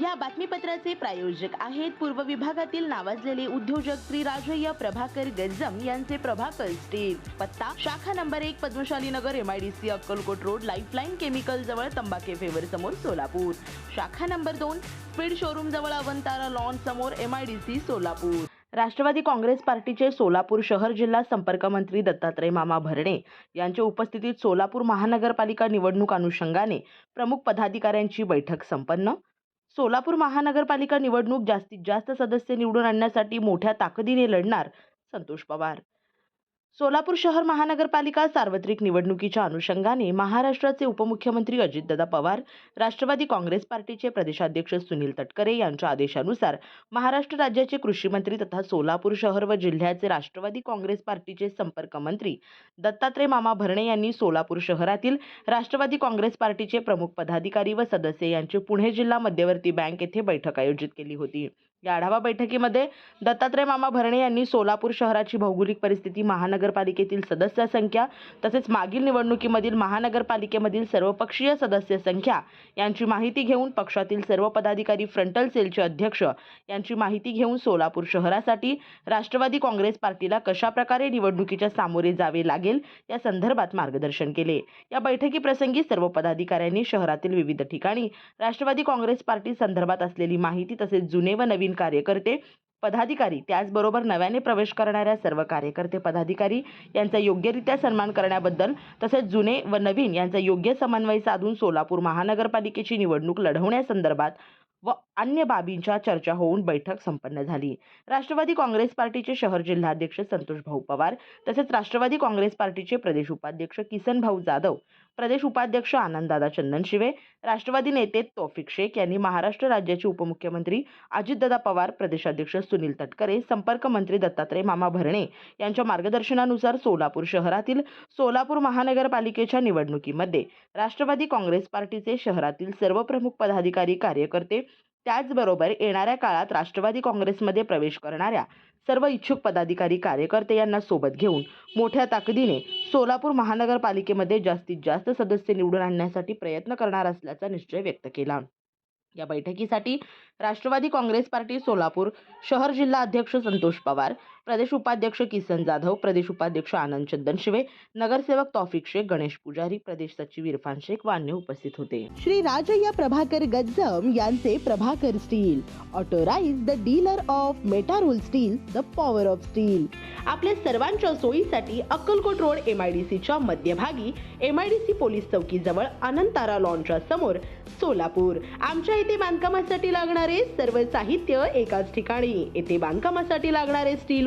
या बातमीपत्राचे प्रायोजक आहेत पूर्व विभागातील नावाजलेले उद्योजक श्री राजय्य प्रभाकर गज्जम यांचे प्रभाकर स्टील पत्ता शाखा नंबर एक Padmashali Nagar M I D C Akkalkot road Lifeline chemical जवळ तंबाखे फेवर समोर सोलापूर. शाखा नंबर दोन स्पीड शोरूम जवळ अवंतारा लॉन समोर सी सोलापूर. राष्ट्रवादी काँग्रेस पार्टीचे सोलापूर शहर जिल्हा संपर्क मंत्री दत्तात्रय मामा भरणे यांच्या उपस्थितीत सोलापूर महानगरपालिका निवडणूक अनुषंगाने प्रमुख पदाधिकाऱ्यांची बैठक संपन्न सोलापूर महानगरपालिका निवडणूक जास्तीत जास्त सदस्य निवडून आणण्यासाठी मोठ्या ताकदीने लढणार संतोष पवार. सोलापूर शहर महानगरपालिका सार्वत्रिक निवडणुकीच्या अनुषंगाने महाराष्ट्राचे उपमुख्यमंत्री अजितदादा पवार राष्ट्रवादी काँग्रेस पार्टीचे प्रदेशाध्यक्ष सुनील तटकरे यांच्या आदेशानुसार महाराष्ट्र राज्याचे कृषी मंत्री तथा सोलापूर शहर व जिल्ह्याचे राष्ट्रवादी काँग्रेस पार्टीचे संपर्क मंत्री दत्तात्रय मामा भरणे यांनी सोलापूर शहरातील राष्ट्रवादी काँग्रेस पार्टीचे प्रमुख पदाधिकारी व सदस्य यांची पुणे जिल्हा मध्यवर्ती बँक येथे बैठक आयोजित केली होती. या आढावा बैठकीमध्ये दत्तात्रय मामा भरणे यांनी सोलापूर शहराची भौगोलिक परिस्थिती महानगरपालिकेतील सदस्य संख्या तसेच मागील निवडणुकीमधील महानगरपालिकेमधील सर्वपक्षीय सदस्य संख्या यांची माहिती घेऊन पक्षातील सर्व पदाधिकारी फ्रंटल सेलचे अध्यक्ष यांची माहिती घेऊन सोलापूर शहरासाठी राष्ट्रवादी काँग्रेस पार्टीला कशाप्रकारे निवडणुकीच्या सामोरे जावे लागेल या संदर्भात मार्गदर्शन केले. या बैठकीप्रसंगी सर्व पदाधिकाऱ्यांनी शहरातील विविध ठिकाणी राष्ट्रवादी काँग्रेस पार्टी संदर्भात असलेली माहिती तसेच जुने व नवीन कार्यकर्ते पदाधिकारी त्याचबरोबर नव्याने प्रवेश करणाऱ्या सर्व कार्यकर्ते पदाधिकारी यांचा योग्यरित्या सन्मान करण्याबद्दल तसेच जुने व नवीन यांचा योग्य समन्वय साधून सोलापूर महानगरपालिकेची निवडणूक लढवण्यासंदर्भात व अन्य बाबींच्या चर्चा होऊन बैठक संपन्न झाली. राष्ट्रवादी काँग्रेस पार्टीचे शहर जिल्हाध्यक्ष संतोष भाऊ पवार तसेच राष्ट्रवादी काँग्रेस पार्टीचे प्रदेश उपाध्यक्ष किसन भाऊ जाधव प्रदेश उपाध्यक्ष आनंददादा चंदनशिवे राष्ट्रवादी नेते तौफिक शेख यांनी महाराष्ट्र राज्याचे उपमुख्यमंत्री अजितदादा पवार प्रदेशाध्यक्ष सुनील तटकरे संपर्क मंत्री दत्तात्रय मामा भरणे यांच्या मार्गदर्शनानुसार सोलापूर शहरातील सोलापूर महानगरपालिकेच्या निवडणुकीमध्ये राष्ट्रवादी काँग्रेस पार्टीचे शहरातील सर्व प्रमुख पदाधिकारी कार्यकर्ते त्याचबरोबर येणाऱ्या काळात राष्ट्रवादी काँग्रेसमध्ये प्रवेश करणाऱ्या सर्व इच्छुक पदाधिकारी कार्यकर्ते यांना सोबत घेऊन मोठ्या ताकदीने सोलापूर महानगरपालिकेमध्ये जास्तीत जास्त सदस्य निवडून आणण्यासाठी प्रयत्न करणार असल्याचा निश्चय व्यक्त केला. या बैठकीसाठी राष्ट्रवादी काँग्रेस पार्टी सोलापूर शहर जिल्हा अध्यक्ष संतोष पवार प्रदेश उपाध्यक्ष किसन जाधव प्रदेश उपाध्यक्ष आनंद चंदनशिवे नगरसेवक तौफिक शेख गणेश पुजारी प्रदेश सचिव इरफान शेख व अन्य उपस्थित होते. श्री राजय्य प्रभाकर गज्जम यांचे Prabhakar steel authorise the dealer of Metarol steel the power of steel. आपल्या सर्वांच्या सोयीसाठी अक्कलकोट रोड एमआयडीसीच्या मध्यभागी एमआयडीसी पोलीस चौकीजवळ अनंतारा लॉनच्या समोर सोलापूर. आमच्या इथे बांधकामासाठी लागणारे सर्व साहित्य एकाच ठिकाणी. येथे बांधकामासाठी लागणारे स्टील